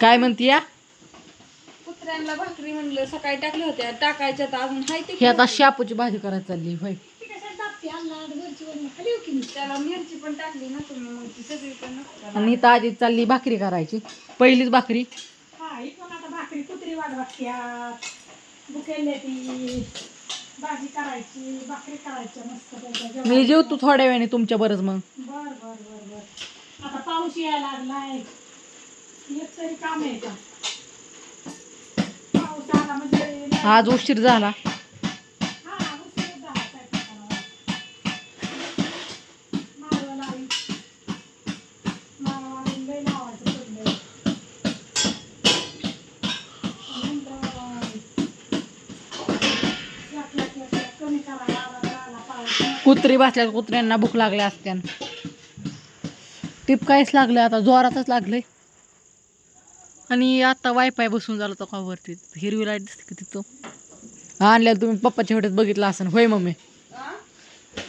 काय म्हणती या? कुत्र्यांना भाकरी म्हणलं सकाळी टाकल्या होत्या टाकायच्या तर अजून हाय ते ही आता शापूची भाजी करायला चालली होय. त्याला मिरची पण टाकली ना तुम्ही मग ती सगळी पण नको करा. आणि इथं आजी चालली भाकरी करायची पहिलीच भाकरी. हा आता भाकरी कुत्री वाट बघत्यात. बुकेले ती. भाजी करायची भाकरी करायच्या मस्त पैकी. मी जेवतो थोड्या वेळाने तुमच्या बरंच मग. बर बर बर बर. आता पाऊस यायला लागलाय. तरी काम आहे का पाऊस आला म्हणजे आज उशीर झाला हा उशीर झाला स्वयंपाकाला. माळवं लावी. माळवं लावून लय लावायचं पडलंय. नंतर लाख, लाख, लाख, लाख कमी करा आला आला पाऊस कुत्री बसल्या कुत्र्यांना भूक लागल्या असत्या टिप काहीच लागलं आता जोरातच लागलंय आणि आता वायफाय बसून झालं तो का वरती. हिरवी लाइट दिसते का तिथं? आणल्याला तुम्ही पप्पाच्या व्हिडिओत बघितलं असेल होय मम्मी?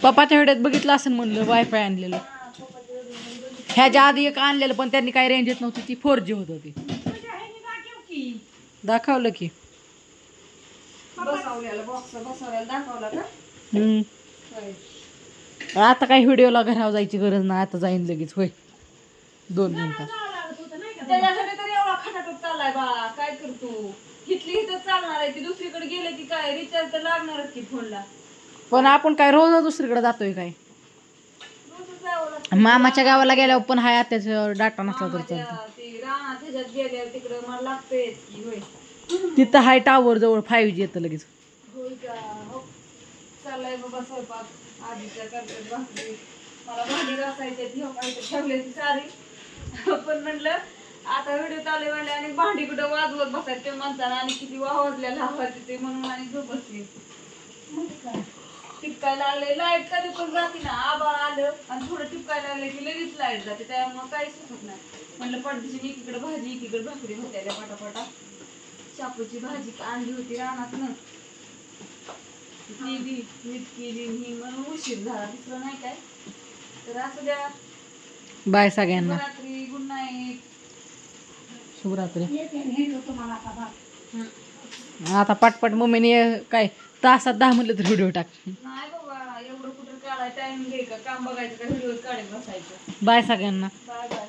पप्पाच्या व्हिडिओत बघितलं असेल म्हणलं वायफाय आणलेलं. ह्याच्या आधी एक आणलेलं पण त्यांनी काही रेंज येत नव्हती. ती फोर जी होत होती. दाखवलं की. आता काही व्हिडिओला घरावर जायची गरज नाही. आता जाईन लगेच. होय. दोन मिनिटात खटाटोप चाललाय बा. काय करतो इथली इथं चालणार आहे ती. दुसरीकडे गेले की काय? रिचार्ज तर लागणारच की फोनला पण आपण काय रोज दुसरीकडे जातोय काय? रोजच जावं लागतं. मामाच्या गावाला गेल्यावर पण हाय त्याच्यावर डाटा नसला तर मामाच्या चालतं. ते रानात ह्याच्यात गेल्यावर तिकडं मला की होय. तिथं हाय टावर जवळ फाईव्ह जी येतं लगेच. होय का? हो. चाललाय बाबा स्वयंपाक. आधीच्या करतात भाकरी. मला घासायची ती हो सारी. पण म्हणलं आता व्हिडिओ चालू म्हणले आणि भांडी कुठं वाजवत बसायचं ते म्हणताना आणि किती वाजल्या लावायचे ते म्हणून आणि झोप बसली. टिपकायला लागले लाइट कधी पण जाते ना आबाळ आलं आणि थोडं टिपकायला लागले की लगेच लाइट जाते त्यामुळे काहीच सुचत नाही. म्हणलं पडदिशी एकीकडे भाजी एकीकडे भाकरी होत्या त्या पटापटा. शापूची भाजी आणली होती रानात ना मीठ केली ही म्हणून उशीर झाला दुसरं नाही काय. तर असं द्या. बाय सगळ्यांना. रात्री शुभरात्री हे आता पटपट मम्मीने काय तासात दहा म्हणलं तर व्हिडिओ टाक. नाही बाबा एवढं कुठं काढाय टाइम घे का? काम बघायचं का? व्हिडिओ काढत बसायचं. बाय सगळ्यांना. Bye bye.